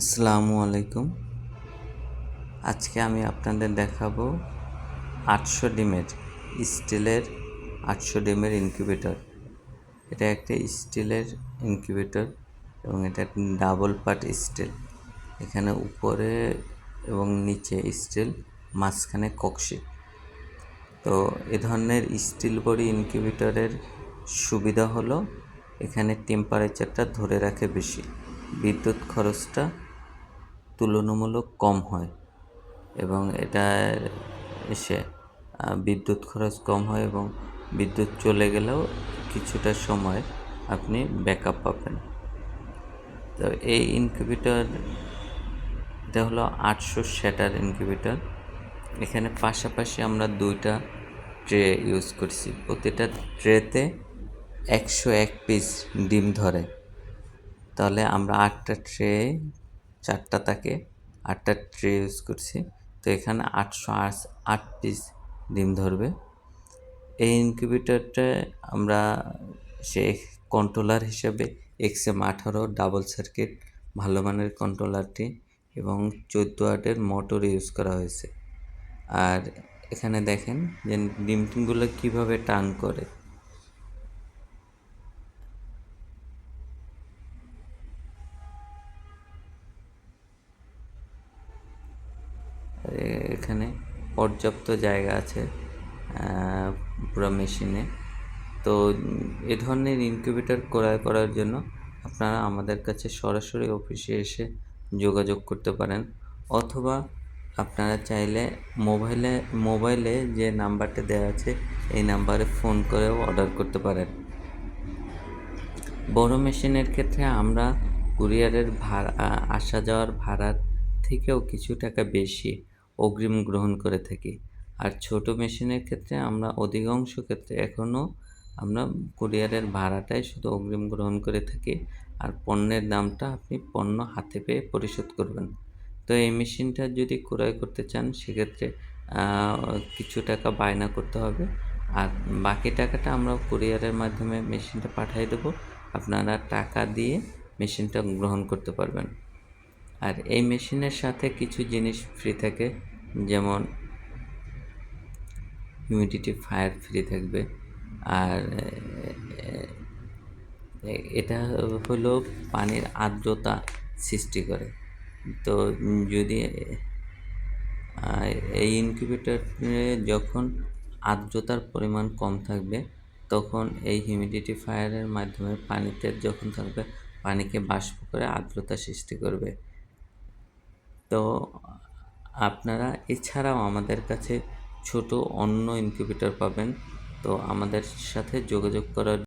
আসসালামু আলাইকুম। আজকে আমি আপনাদের দেখাবো আটশো ডিমের স্টিলের আটশো ডিমের ইনকিউবেটর। এটা একটা স্টিলের ইনকিউবেটর এবং এটা ডাবল পার্ট স্টিল। এখানে উপরে এবং নিচে স্টিল, মাঝখানে কক্সি তো এ ধরনের স্টিল বডি ইনকিউবেটরের সুবিধা হলো, এখানে টেম্পারেচারটা ধরে রাখে বেশি। বিদ্যুৎ খরচটা তুলনামূলক কম হয় এবং এটা এসে বিদ্যুৎ খরচ কম হয় এবং বিদ্যুৎ চলে গেলেও কিছুটা সময় আপনি ব্যাকআপ পাবেন। তো এই ইনকিউবেটর এটা হলো আটশো শ্যাটার ইনকিউবেটর এখানে পাশাপাশি আমরা দুইটা ট্রে ইউজ করছি। প্রতিটা ট্রেতে একশো এক পিস ডিম ধরে। তাহলে আমরা আটটা ট্রে চারটা তাকে, আটটা ট্রে ইউজ করছি। তো এখানে আটশো আট আট পিস ডিম ধরবে। এই ইনকিউবেটরটা আমরা সে কন্ট্রোলার হিসেবে এক্সএম আঠারো ডাবল সার্কিট ভালো মানের কন্ট্রোলারটি এবং চোদ্দ আটের মোটর ইউজ করা হয়েছে। আর এখানে দেখেন যে ডিম টিমগুলো কীভাবে টান করে। এখানে পর্যাপ্ত জায়গা আছে পুরো মেশিনে। তো এ ধরনের ইনকিউবেটর ক্রয় করার জন্য আপনারা আমাদের কাছে সরাসরি অফিসে এসে যোগাযোগ করতে পারেন। অথবা আপনারা চাইলে মোবাইলে মোবাইলে যে নাম্বারটা দেওয়া আছে, এই নাম্বারে ফোন করেও অর্ডার করতে পারেন। বড় মেশিনের ক্ষেত্রে আমরা কুরিয়ারের ভাড়া আসা যাওয়ার ভাড়ার থেকেও কিছু টাকা বেশি। অগ্রিম গ্রহণ করে থাকি। আর ছোট মেশিনের ক্ষেত্রে আমরা অধিকাংশ ক্ষেত্রে এখনও আমরা কুরিয়ারের ভাড়াটাই শুধু অগ্রিম গ্রহণ করে থাকি। আর পণ্যের দামটা আপনি পণ্য হাতে পেয়ে পরিশোধ করবেন। তো এই মেশিনটা যদি ক্রয় করতে চান, সেক্ষেত্রে কিছু টাকা বায়না করতে হবে। আর বাকি টাকাটা আমরা কুরিয়ারের মাধ্যমে মেশিনটা পাঠিয়ে দেবো। আপনারা টাকা দিয়ে মেশিনটা গ্রহণ করতে পারবেন। আর এই মেশিনের সাথে কিছু জিনিস ফ্রি থাকে, যেমন হিউমিডিটি ফায়ার ফ্রি থাকবে। আর এটা হলো পানির আর্দ্রতা সৃষ্টি করে। তো যদি এই ইনকিউবেটরে যখন আর্দ্রতার পরিমাণ কম থাকবে, তখন এই হিউমিডিটি ফায়ারের মাধ্যমে পানিতে যখন থাকবে, পানিকে বাষ্প করে আর্দ্রতা সৃষ্টি করবে। তো আপনারা এছাড়াও আমাদের কাছে ছোট অন্য ইনকিউবেটর পাবেন। তো আমাদের সাথে যোগাযোগ করার